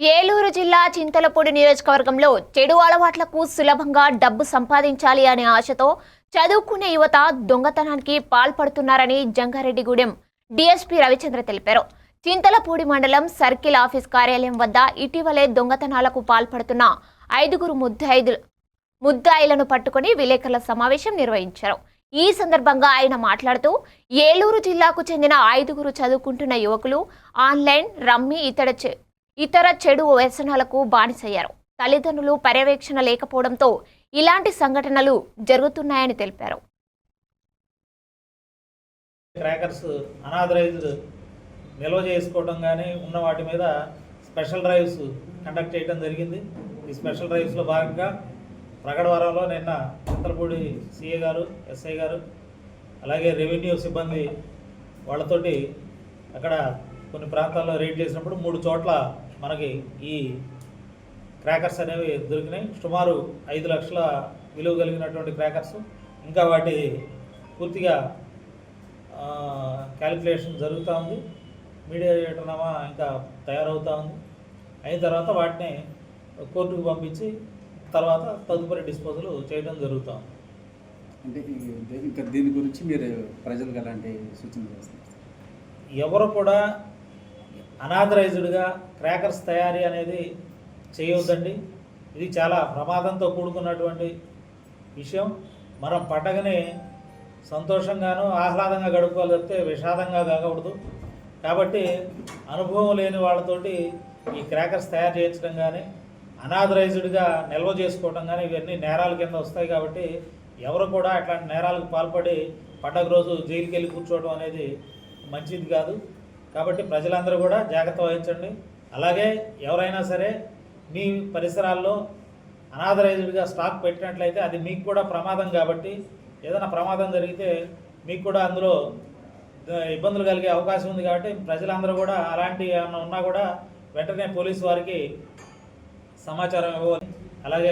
ఏలూరు జిల్లా చింతలపూడి నియోజకవర్గంలో చెడు అలవాట్లకు సులభంగా డబ్బు సంపాదించాలి అనే ఆశతో చదువుకునే యువత దొంగతనానికి పాల్పడుతున్నారని జంగారెడ్డిగూడెం డీఎస్పీ రవిచంద్ర తెలిపారు. చింతలపూడి మండలం సర్కిల్ ఆఫీస్ కార్యాలయం వద్ద ఇటీవలే దొంగతనాలకు పాల్పడుతున్న ఐదుగురు ముద్దాయిదు ముద్దాయిలను పట్టుకుని విలేకరుల సమావేశం నిర్వహించారు. ఈ సందర్భంగా ఆయన మాట్లాడుతూ ఏలూరు జిల్లాకు చెందిన ఐదుగురు చదువుకుంటున్న యువకులు ఆన్లైన్ రమ్మీ ఇతర ఇతర చెడు వ్యసనాలకు బానిసయ్యారు. తల్లిదండ్రులు పర్యవేక్షణ లేకపోవడంతో ఇలాంటి సంఘటనలు జరుగుతున్నాయని తెలిపారు. క్రాకర్స్ అనాథరైజ్డ్ నిల్వ చేసుకోవడం కానీ ఉన్న వాటి మీద స్పెషల్ డ్రైవ్స్ కండక్ట్ చేయడం జరిగింది. ఈ స్పెషల్ డ్రైవ్స్లో భాగంగా ప్రగడవరంలో నిన్న చింతలపూడి సిఏ గారు ఎస్ఐ గారు అలాగే రెవెన్యూ సిబ్బంది వాళ్ళతోటి అక్కడ కొన్ని ప్రాంతాల్లో రేడ్ చేసినప్పుడు మూడు చోట్ల మనకి ఈ క్రాకర్స్ అనేవి దొరికినాయి. సుమారు ఐదు లక్షల విలువ కలిగినటువంటి క్రాకర్స్. ఇంకా వాటి పూర్తిగా క్యాలిక్యులేషన్ జరుగుతూ ఉంది. మీడియేటర్నామా ఇంకా తయారవుతూ ఉంది. అయిన తర్వాత వాటిని కోర్టుకు పంపించి తర్వాత తదుపరి డిస్పోజల్ చేయడం జరుగుతూ ఉంది. అంటే ఇంకా దీని గురించి మీరు ప్రజలకు ఎలాంటి సూచన చేస్తారు? ఎవరు కూడా అనాథరైజ్డ్గా క్రాకర్స్ తయారీ అనేది చేయవద్దండి ఇది చాలా ప్రమాదంతో కూడుకున్నటువంటి విషయం. మనం పండగని సంతోషంగాను ఆహ్లాదంగా గడుపుకోవాలి తప్పితే విషాదంగా కాకూడదు. కాబట్టి అనుభవం లేని వాళ్ళతోటి ఈ క్రాకర్స్ తయారు చేయించడం కానీ అనాథరైజ్డ్గా నిల్వ చేసుకోవడం కానీ ఇవన్నీ నేరాల కింద వస్తాయి కాబట్టి ఎవరు కూడా అట్లాంటి నేరాలకు పాల్పడి పండగ రోజు జైలుకి వెళ్ళి కూర్చోవడం అనేది మంచిది కాదు. కాబట్టి ప్రజలందరూ కూడా జాగ్రత్త వహించండి. అలాగే ఎవరైనా సరే మీ పరిసరాల్లో అనాథరైజ్డ్గా స్టాక్ పెట్టినట్లయితే అది మీకు కూడా ప్రమాదం కాబట్టి ఏదైనా ప్రమాదం జరిగితే మీకు కూడా అందులో ఇబ్బందులు కలిగే అవకాశం ఉంది కాబట్టి ప్రజలందరూ కూడా అలాంటి ఏమైనా ఉన్నా కూడా వెంటనే పోలీసు వారికి సమాచారం ఇవ్వాలి అలాగే